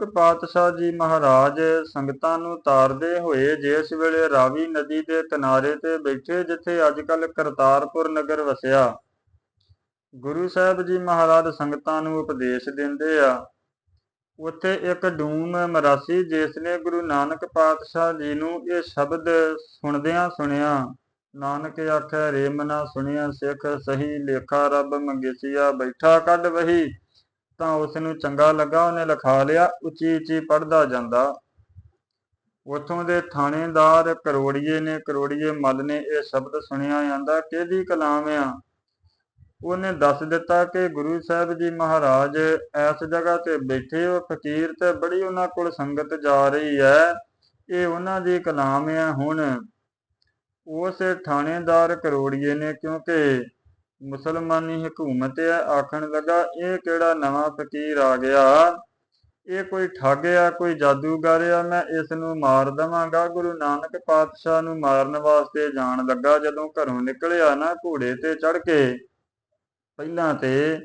ਪਾਤਸ਼ਾਹ ਜੀ ਮਹਾਰਾਜ ਸੰਗਤਾਂ ਨੂੰ ਤਾਰਦੇ ਹੋਏ ਜਿਸ ਵੇਲੇ ਰਾਵੀ ਨਦੀ ਦੇ ਕਿਨਾਰੇ ਤੇ ਬੈਠੇ ਜਿੱਥੇ ਅੱਜ ਕੱਲ ਕਰਤਾਰਪੁਰ ਨਗਰ ਵਸਿਆ, ਗੁਰੂ ਸਾਹਿਬ ਜੀ ਮਹਾਰਾਜ ਸੰਗਤਾਂ ਨੂੰ ਉਪਦੇਸ਼ ਦਿੰਦੇ ਆ। ਉੱਥੇ ਇੱਕ ਡੂਮ ਮਰਾਸੀ ਜਿਸ ਨੇ ਗੁਰੂ ਨਾਨਕ ਪਾਤਸ਼ਾਹ ਜੀ ਨੂੰ ਇਹ ਸ਼ਬਦ ਸੁਣਦਿਆਂ ਸੁਣਿਆ, ਨਾਨਕ ਆਖੈ, ਰੇ ਮਨਾ ਸੁਣਿਆ ਸਿੱਖ, ਸਹੀ ਲੇਖਾ ਰੱਬ ਮੰਗੇਸੀਆ, ਬੈਠਾ ਕੱਢ ਵਹੀ। ਤਾਂ ਉਸ ਨੂੰ ਚੰਗਾ ਲੱਗਾ, ਉਹਨੇ ਲਿਖਾ ਲਿਆ, ਉੱਚੀ ਉੱਚੀ ਪੜਦਾ ਜਾਂਦਾ। ਉਥੋਂ ਦੇ ਥਾਣੇਦਾਰ ਕਰੋੜੀਏ ਨੇ, ਕਰੋੜੀਏ ਮੱਲ ਨੇ ਇਹ ਸ਼ਬਦ ਸੁਣਿਆ ਜਾਂਦਾ, ਕਿਹਦੀ ਕਲਾਮ ਆ? ਉਹਨੇ ਦੱਸ ਦਿੱਤਾ ਕਿ ਗੁਰੂ ਸਾਹਿਬ ਜੀ ਮਹਾਰਾਜ ਇਸ ਜਗ੍ਹਾ ਤੇ ਬੈਠੇ ਹੋ, ਫਕੀਰ ਤੇ ਬੜੀ ਉਹਨਾਂ ਕੋਲ ਸੰਗਤ ਜਾ ਰਹੀ ਹੈ, ਇਹ ਉਹਨਾਂ ਦੀ ਕਲਾਮ ਹੈ ਹੁਣ। ਉਸ ਥਾਣੇਦਾਰ ਕਰੋੜੀਏ ਨੇ ਕਿਉਂਕਿ ਮੁਸਲਮਾਨੀ ਹਕੂਮਤ ਹੈ ਆਖਣ ਲੱਗਾ, ਇਹ ਕਿਹੜਾ ਨਵਾਂ ਫਕੀਰ ਆ ਗਿਆ? ਇਹ ਕੋਈ ਠੱਗ ਆ, ਕੋਈ ਜਾਦੂਗਰ ਆ, ਮੈਂ ਇਸ ਨੂੰ ਮਾਰ ਦਵਾਂਗਾ। ਗੁਰੂ ਨਾਨਕ ਪਾਤਸ਼ਾਹ ਨੂੰ ਮਾਰਨ ਵਾਸਤੇ ਜਾਣ ਲੱਗਾ, ਜਦੋਂ ਘਰੋਂ ਨਿਕਲਿਆ ਨਾ ਘੋੜੇ ਤੇ ਚੜ ਕੇ। ਪਹਿਲਾਂ ਤੇ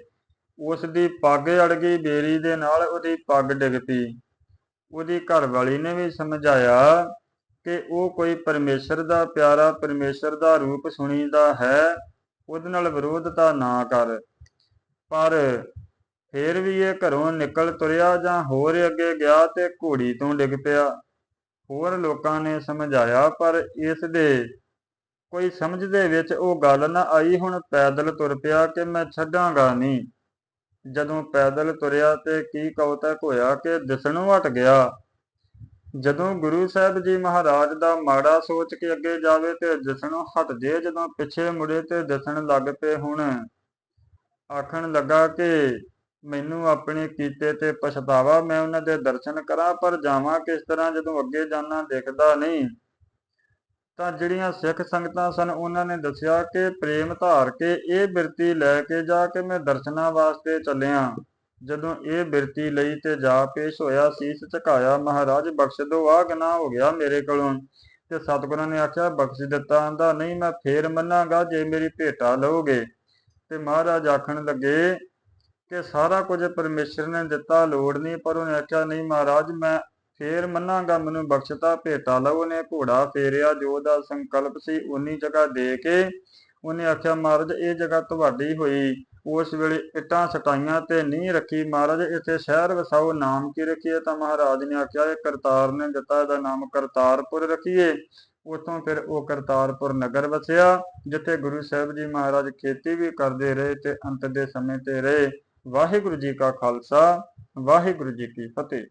ਉਸ ਦੀ ਪੱਗ ਅੜ ਗਈ, ਬੇਰੀ ਦੇ ਨਾਲ ਉਹਦੀ ਪੱਗ ਡਿੱਗ ਪਈ। ਉਹਦੀ ਘਰ ਵਾਲੀ ਨੇ ਵੀ ਸਮਝਾਇਆ ਕਿ ਉਹ ਕੋਈ ਪਰਮੇਸ਼ਰ ਦਾ ਪਿਆਰਾ, ਪਰਮੇਸ਼ਰ ਦਾ ਰੂਪ ਸੁਣੀਦਾ ਹੈ। ਉਹਦੇ ਨਾਲ ਵਿਰੋਧਤਾ ਨਾ ਕਰ। ਪਰ ਫੇਰ ਵੀ ਇਹ ਘਰੋਂ ਨਿਕਲ ਤੁਰਿਆ ਜਾਂ ਹੋਰ ਅੱਗੇ ਗਿਆ ਤੇ ਘੋੜੀ ਤੋਂ ਡਿੱਗ ਪਿਆ। ਹੋਰ ਲੋਕਾਂ ਨੇ ਸਮਝਾਇਆ, ਪਰ ਇਸ ਦੇ ਕੋਈ ਸਮਝ ਦੇ ਵਿੱਚ ਉਹ ਗੱਲ ਨਾ ਆਈ, ਹੁਣ ਪੈਦਲ ਤੁਰ ਪਿਆ ਕਿ ਮੈਂ ਛੱਡਾਂਗਾ ਨਹੀਂ? ਜਦੋਂ ਪੈਦਲ ਤੁਰਿਆ ਤੇ ਕੀ ਕੌਤਕ ਹੋਇਆ ਕਿ ਦਿਸਣੋਂ ਹਟ ਗਿਆ। ਜਦੋਂ ਗੁਰੂ ਸਾਹਿਬ ਜੀ ਮਹਾਰਾਜ ਦਾ ਮਾੜਾ ਸੋਚ ਕੇ ਅੱਗੇ ਜਾਵੇ ਤੇ ਦਿਸਣੋਂ ਹਟ ਜੇ, ਜਦੋਂ ਪਿੱਛੇ ਮੁੜੇ ਤੇ ਦਿਸਣ ਲੱਗ ਪਏ ਹੁਣ। ਆਖਣ ਲੱਗਾ ਕਿ ਮੈਨੂੰ ਆਪਣੇ ਕੀਤੇ ਤੇ ਪਛਤਾਵਾ ਮੈਂ ਉਹਨਾਂ ਦੇ ਦਰਸ਼ਨ ਕਰਾਂ, ਪਰ ਜਾਵਾਂ ਕਿਸ ਤਰ੍ਹਾਂ ਜਦੋਂ ਅੱਗੇ ਜਾਣਾ ਦਿਖਦਾ ਨਹੀਂ। ਤਾਂ ਜਿਹੜੀਆਂ ਸਿੱਖ ਸੰਗਤਾਂ ਸਨ, ਉਹਨਾਂ ਨੇ ਦੱਸਿਆ ਕਿ ਪ੍ਰੇਮ ਧਾਰ ਕੇ ਇਹ ਬਿਰਤੀ ਲੈ ਕੇ ਜਾ ਕੇ ਮੈਂ ਦਰਸ਼ਨਾਂ ਵਾਸਤੇ ਚੱਲਿਆ। ਜਦੋਂ ਇਹ ਬਿਰਤੀ ਲਈ ਤੇ ਜਾ ਪੇਸ਼ ਹੋਇਆ, ਸੀਸ ਝੁਕਾਇਆ, ਮਹਾਰਾਜ, ਬਖਸ਼ ਦੋ ਆ ਗਨਾ ਹੋ ਗਿਆ ਮੇਰੇ ਕੋਲੋਂ। ਤੇ ਸਤਿਗੁਰਾਂ ਨੇ ਆਖਿਆ, ਬਖਸ਼ ਦਿੱਤਾ ਆਂਦਾ, ਨਹੀਂ ਮੈਂ ਫੇਰ ਮੰਨਾਂਗਾ ਜੇ ਮੇਰੀ ਭੇਟਾ ਲਓਗੇ। ਤੇ ਮਹਾਰਾਜ ਆਖਣ ਲੱਗੇ ਕਿ ਸਾਰਾ ਕੁਝ ਪਰਮੇਸ਼ਰ ਨੇ ਦਿੱਤਾ, ਲੋੜ ਨਹੀਂ, ਪਰ ਉਹਨੇ ਆਖਿਆ, ਨਹੀਂ ਮਹਾਰਾਜ, ਮੈਂ ਫੇਰ ਮੰਨਾਂਗਾ, ਮੈਨੂੰ ਬਖਸ਼ਤਾ, ਭੇਟਾ ਲਓ। ਨੇ ਘੋੜਾ ਫੇਰਿਆ, ਜੋ ਦਾ ਸੰਕਲਪ ਸੀ, ਉਨੀ ਜਗ੍ਹਾ ਦੇ ਕੇ ਉਹਨੇ ਆਖਿਆ, ਮਹਾਰਾਜ, ਇਹ ਜਗ੍ਹਾ ਤੁਹਾਡੀ ਹੋਈ। ਉਸ ਵੇਲੇ ਇੱਟਾਂ ਸਟਾਈਆਂ ਤੇ ਨਹੀਂ ਰੱਖੀ ਮਹਾਰਾਜ, ਇੱਥੇ ਸ਼ਹਿਰ ਵਸਾਓ ਨਾਮ ਕੀ ਰੱਖੀਏ? ਤਾਂ ਮਹਾਰਾਜ ਨੇ ਆਖਿਆ, ਇਹ ਕਰਤਾਰ ਨੇ ਦਿੱਤਾ, ਇਹਦਾ ਨਾਮ ਕਰਤਾਰਪੁਰ ਰੱਖੀਏ। ਉਤੋਂ ਫਿਰ ਉਹ ਕਰਤਾਰਪੁਰ ਨਗਰ ਵਸਿਆ, ਜਿੱਥੇ ਗੁਰੂ ਸਾਹਿਬ ਜੀ ਮਹਾਰਾਜ ਖੇਤੀ ਵੀ ਕਰਦੇ ਰਹੇ ਤੇ ਅੰਤ ਦੇ ਸਮੇਂ ਤੇ ਰਹੇ। ਵਾਹਿਗੁਰੂ ਜੀ ਕਾ ਖਾਲਸਾ, ਵਾਹਿਗੁਰੂ ਜੀ ਕੀ ਫਤਿਹ।